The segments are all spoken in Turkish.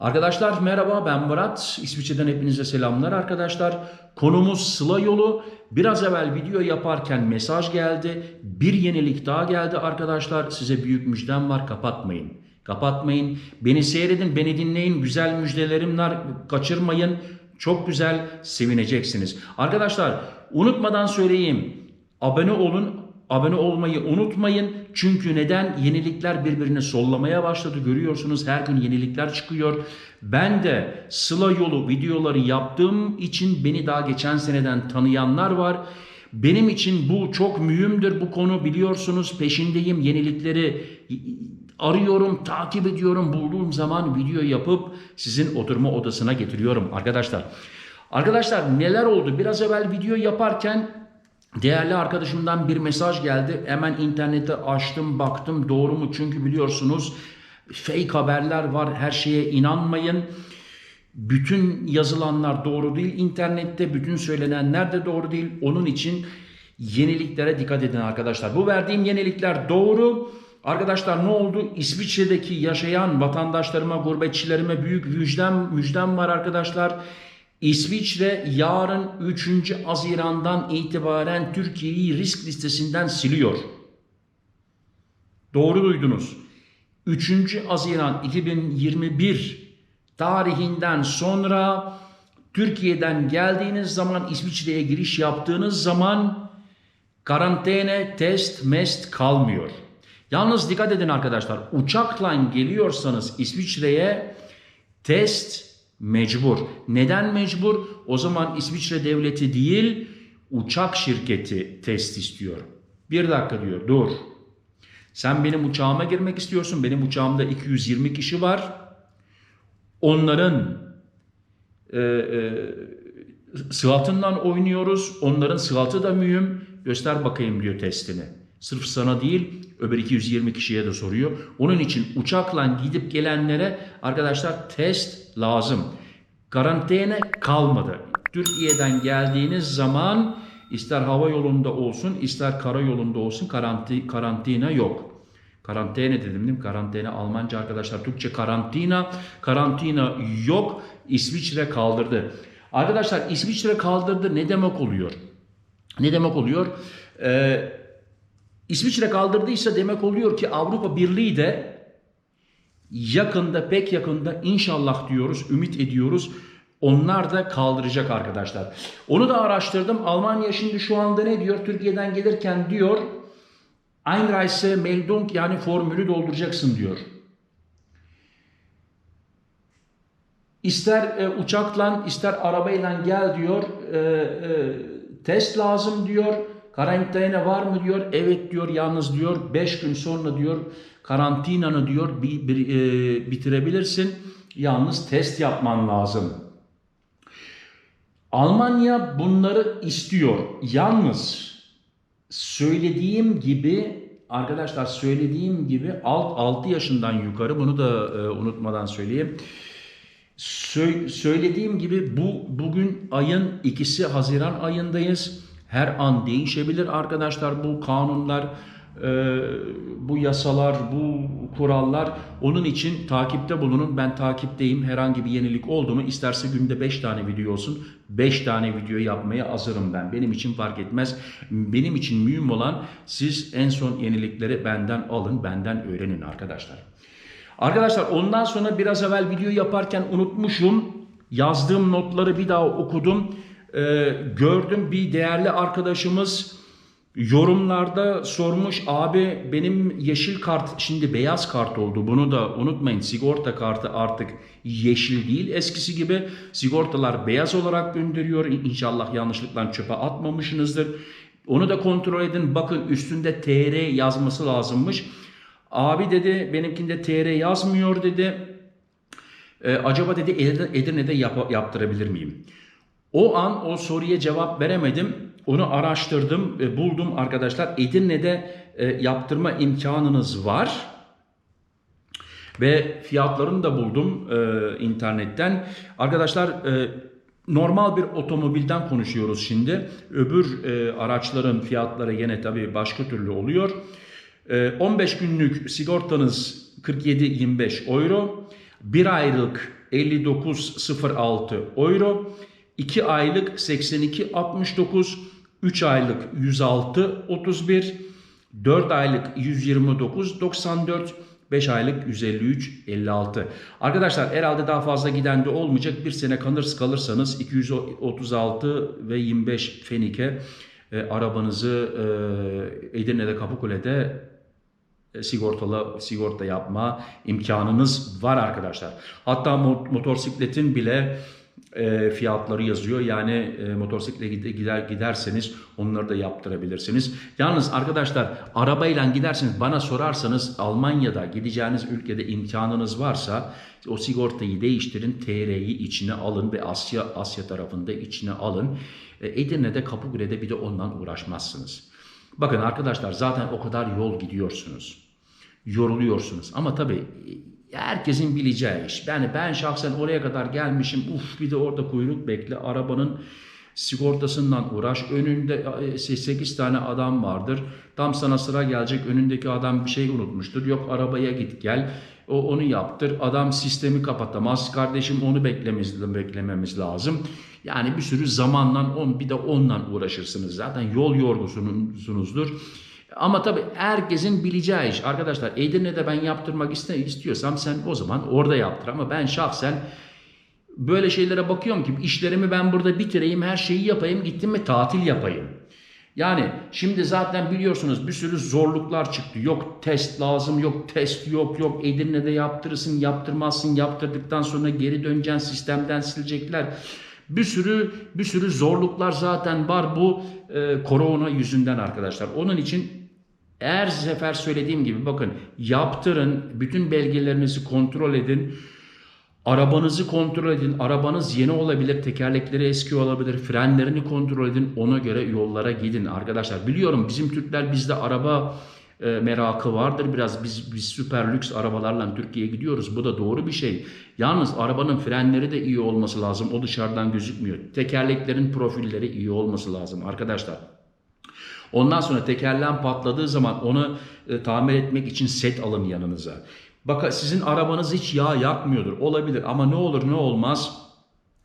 Arkadaşlar merhaba ben Murat. İsviçre'den hepinize selamlar arkadaşlar. Konumuz Sıla yolu. Biraz evvel video yaparken mesaj geldi. Bir yenilik daha geldi arkadaşlar. Size büyük müjdem var kapatmayın. Kapatmayın. Beni seyredin, beni dinleyin. Güzel müjdelerim var. Kaçırmayın. Çok güzel sevineceksiniz. Arkadaşlar unutmadan söyleyeyim. Abone olun. Abone olmayı unutmayın. Çünkü neden? Yenilikler birbirini sollamaya başladı. Görüyorsunuz her gün yenilikler çıkıyor. Ben de Sıla yolu videoları yaptığım için beni daha geçen seneden tanıyanlar var. Benim için bu çok mühimdir bu konu biliyorsunuz. Peşindeyim yenilikleri arıyorum, takip ediyorum. Bulduğum zaman video yapıp sizin oturma odasına getiriyorum arkadaşlar. Arkadaşlar neler oldu? Biraz evvel video yaparken Değerli arkadaşımdan bir mesaj geldi. Hemen internete açtım, baktım doğru mu? Çünkü biliyorsunuz fake haberler var. Her şeye inanmayın. Bütün yazılanlar doğru değil internette. Bütün söylenenler de doğru değil. Onun için yeniliklere dikkat edin arkadaşlar. Bu verdiğim yenilikler doğru. Arkadaşlar ne oldu? İsviçre'deki yaşayan vatandaşlarıma, gurbetçilerime büyük müjdem, müjdem var arkadaşlar. İsviçre yarın 3. Haziran'dan itibaren Türkiye'yi risk listesinden siliyor. Doğru duydunuz. 3. Haziran 2021 tarihinden sonra Türkiye'den geldiğiniz zaman İsviçre'ye giriş yaptığınız zaman karantene, test, mest kalmıyor. Yalnız dikkat edin arkadaşlar. Uçakla geliyorsanız İsviçre'ye test Mecbur. Neden mecbur? O zaman İsviçre devleti değil uçak şirketi test istiyor. Bir dakika diyor dur. Sen benim uçağıma girmek istiyorsun. Benim uçağımda 220 kişi var. Onların e, e, sıhhatından oynuyoruz. Onların sıhhatı da mühim. Göster bakayım diyor testini. Sırf sana değil öbür 220 kişiye de soruyor. Onun için uçakla gidip gelenlere arkadaşlar test lazım. Karantene kalmadı. Türkiye'den geldiğiniz zaman ister hava yolunda olsun ister kara yolunda olsun karanti, karantina yok. Karantene dedim değil mi? Karantene Almanca arkadaşlar. Türkçe karantina. Karantina yok. İsviçre kaldırdı. Arkadaşlar İsviçre kaldırdı ne demek oluyor? Ne demek oluyor? Ee, İsviçre kaldırdıysa demek oluyor ki Avrupa Birliği de yakında pek yakında inşallah diyoruz, ümit ediyoruz. Onlar da kaldıracak arkadaşlar. Onu da araştırdım. Almanya şimdi şu anda ne diyor? Türkiye'den gelirken diyor Einreise Meldung yani formülü dolduracaksın diyor. İster e, uçakla ister arabayla gel diyor. E, e, test lazım diyor. Karantina var mı diyor. Evet diyor yalnız diyor 5 gün sonra diyor karantinanı diyor bir, bir, e, bitirebilirsin. Yalnız test yapman lazım. Almanya bunları istiyor. Yalnız söylediğim gibi arkadaşlar söylediğim gibi alt 6 yaşından yukarı bunu da e, unutmadan söyleyeyim. Sö- söylediğim gibi bu bugün ayın ikisi Haziran ayındayız. Her an değişebilir arkadaşlar bu kanunlar, e, bu yasalar, bu kurallar. Onun için takipte bulunun. Ben takipteyim. Herhangi bir yenilik oldu mu isterse günde 5 tane video olsun. 5 tane video yapmaya hazırım ben. Benim için fark etmez. Benim için mühim olan siz en son yenilikleri benden alın, benden öğrenin arkadaşlar. Arkadaşlar ondan sonra biraz evvel video yaparken unutmuşum. Yazdığım notları bir daha okudum. Ee, gördüm bir değerli arkadaşımız yorumlarda sormuş abi benim yeşil kart şimdi beyaz kart oldu bunu da unutmayın sigorta kartı artık yeşil değil eskisi gibi. Sigortalar beyaz olarak gönderiyor İnşallah yanlışlıkla çöpe atmamışsınızdır. Onu da kontrol edin bakın üstünde TR yazması lazımmış. Abi dedi benimkinde TR yazmıyor dedi. Ee, acaba dedi Edirne- Edirne'de yap- yaptırabilir miyim? O an o soruya cevap veremedim. Onu araştırdım, buldum arkadaşlar. Edirne'de e, yaptırma imkanınız var. Ve fiyatlarını da buldum e, internetten. Arkadaşlar e, normal bir otomobilden konuşuyoruz şimdi. Öbür araçların fiyatları yine tabii başka türlü oluyor. E, 15 günlük sigortanız 47-25 euro. Bir aylık 59.06 euro. 2 aylık 82.69, 3 aylık 106.31, 4 aylık 129.94, 5 aylık 153.56. Arkadaşlar herhalde daha fazla giden de olmayacak. Bir sene kalır kalırsanız 236 ve 25 Fenike e, arabanızı e, Edirne'de Kapıkule'de e, sigortalı sigorta yapma imkanınız var arkadaşlar. Hatta mo- motosikletin bile e, fiyatları yazıyor. Yani e, motosikletle gide- gider giderseniz onları da yaptırabilirsiniz. Yalnız arkadaşlar arabayla giderseniz bana sorarsanız Almanya'da gideceğiniz ülkede imkanınız varsa o sigortayı değiştirin, TR'yi içine alın ve Asya Asya tarafında içine alın. E, Edirne'de Kapıkule'de bir de ondan uğraşmazsınız. Bakın arkadaşlar zaten o kadar yol gidiyorsunuz. Yoruluyorsunuz. Ama tabii herkesin bileceği iş. Yani ben şahsen oraya kadar gelmişim. Uf bir de orada kuyruk bekle. Arabanın sigortasından uğraş. Önünde 8 tane adam vardır. Tam sana sıra gelecek. Önündeki adam bir şey unutmuştur. Yok arabaya git gel. O onu yaptır. Adam sistemi kapatamaz. Kardeşim onu beklememiz, beklememiz lazım. Yani bir sürü zamanla on bir de onunla uğraşırsınız. Zaten yol yorgusunuzdur. Ama tabii herkesin bileceği iş. Arkadaşlar Edirne'de ben yaptırmak iste, istiyorsam sen o zaman orada yaptır. Ama ben şahsen böyle şeylere bakıyorum ki işlerimi ben burada bitireyim, her şeyi yapayım, gittim mi tatil yapayım. Yani şimdi zaten biliyorsunuz bir sürü zorluklar çıktı. Yok test lazım, yok test yok, yok Edirne'de yaptırırsın, yaptırmazsın, yaptırdıktan sonra geri döneceksin, sistemden silecekler. Bir sürü bir sürü zorluklar zaten var bu e, korona yüzünden arkadaşlar. Onun için her sefer söylediğim gibi bakın yaptırın, bütün belgelerinizi kontrol edin. Arabanızı kontrol edin. Arabanız yeni olabilir, tekerlekleri eski olabilir. Frenlerini kontrol edin. Ona göre yollara gidin arkadaşlar. Biliyorum bizim Türkler bizde araba e, merakı vardır. Biraz biz, biz süper lüks arabalarla Türkiye'ye gidiyoruz. Bu da doğru bir şey. Yalnız arabanın frenleri de iyi olması lazım. O dışarıdan gözükmüyor. Tekerleklerin profilleri iyi olması lazım arkadaşlar. Ondan sonra tekerleğin patladığı zaman onu e, tamir etmek için set alın yanınıza. Bak sizin arabanız hiç yağ yakmıyordur. Olabilir ama ne olur ne olmaz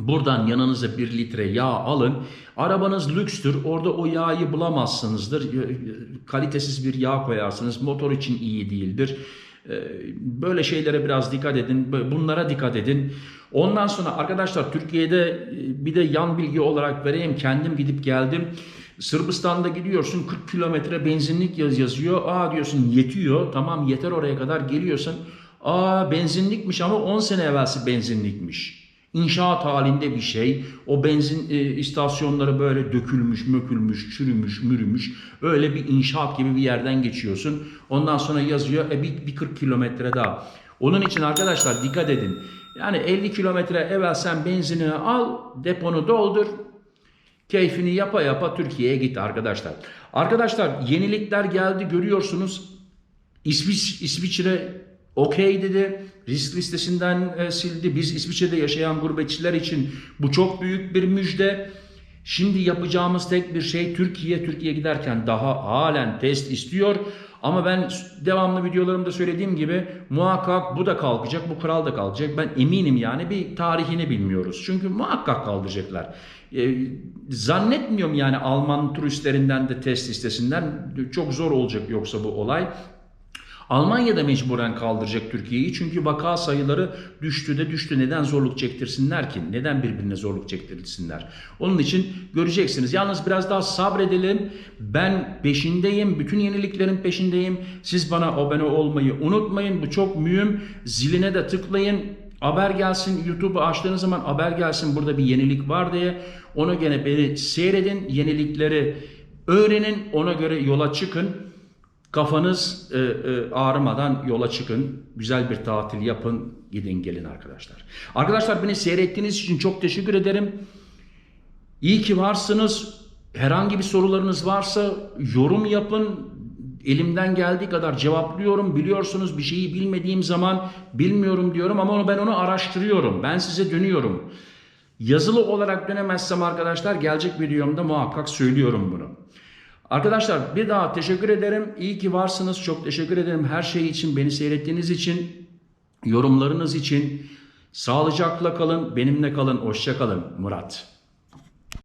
Buradan yanınıza bir litre yağ alın. Arabanız lükstür. Orada o yağı bulamazsınızdır. Kalitesiz bir yağ koyarsınız. Motor için iyi değildir. Böyle şeylere biraz dikkat edin. Bunlara dikkat edin. Ondan sonra arkadaşlar Türkiye'de bir de yan bilgi olarak vereyim. Kendim gidip geldim. Sırbistan'da gidiyorsun 40 kilometre benzinlik yaz yazıyor. Aa diyorsun yetiyor. Tamam yeter oraya kadar geliyorsun. Aa benzinlikmiş ama 10 sene evvelsi benzinlikmiş. İnşaat halinde bir şey. O benzin e, istasyonları böyle dökülmüş, mökülmüş, çürümüş, mürümüş. Öyle bir inşaat gibi bir yerden geçiyorsun. Ondan sonra yazıyor e, bir, bir 40 kilometre daha. Onun için arkadaşlar dikkat edin. Yani 50 kilometre evvel sen benzinini al, deponu doldur. Keyfini yapa yapa Türkiye'ye git arkadaşlar. Arkadaşlar yenilikler geldi görüyorsunuz. İsviç, İsviçre okey dedi. Risk listesinden e, sildi. Biz İsviçre'de yaşayan gurbetçiler için bu çok büyük bir müjde. Şimdi yapacağımız tek bir şey Türkiye. Türkiye giderken daha halen test istiyor. Ama ben devamlı videolarımda söylediğim gibi muhakkak bu da kalkacak, bu kural da kalkacak. Ben eminim yani bir tarihini bilmiyoruz. Çünkü muhakkak kaldıracaklar. Ee, zannetmiyorum yani Alman turistlerinden de test listesinden çok zor olacak yoksa bu olay. Almanya'da mecburen kaldıracak Türkiye'yi çünkü vaka sayıları düştü de düştü. Neden zorluk çektirsinler ki? Neden birbirine zorluk çektirsinler? Onun için göreceksiniz. Yalnız biraz daha sabredelim. Ben peşindeyim. Bütün yeniliklerin peşindeyim. Siz bana abone olmayı unutmayın. Bu çok mühim. Ziline de tıklayın. Haber gelsin YouTube'u açtığınız zaman haber gelsin burada bir yenilik var diye. Ona gene beni seyredin. Yenilikleri öğrenin. Ona göre yola çıkın. Kafanız e, e, ağrımadan yola çıkın. Güzel bir tatil yapın. Gidin gelin arkadaşlar. Arkadaşlar beni seyrettiğiniz için çok teşekkür ederim. İyi ki varsınız. Herhangi bir sorularınız varsa yorum yapın. Elimden geldiği kadar cevaplıyorum. Biliyorsunuz bir şeyi bilmediğim zaman bilmiyorum diyorum ama ben onu araştırıyorum. Ben size dönüyorum. Yazılı olarak dönemezsem arkadaşlar gelecek videomda muhakkak söylüyorum bunu. Arkadaşlar bir daha teşekkür ederim. İyi ki varsınız. Çok teşekkür ederim her şey için, beni seyrettiğiniz için, yorumlarınız için. Sağlıcakla kalın, benimle kalın, hoşça kalın Murat.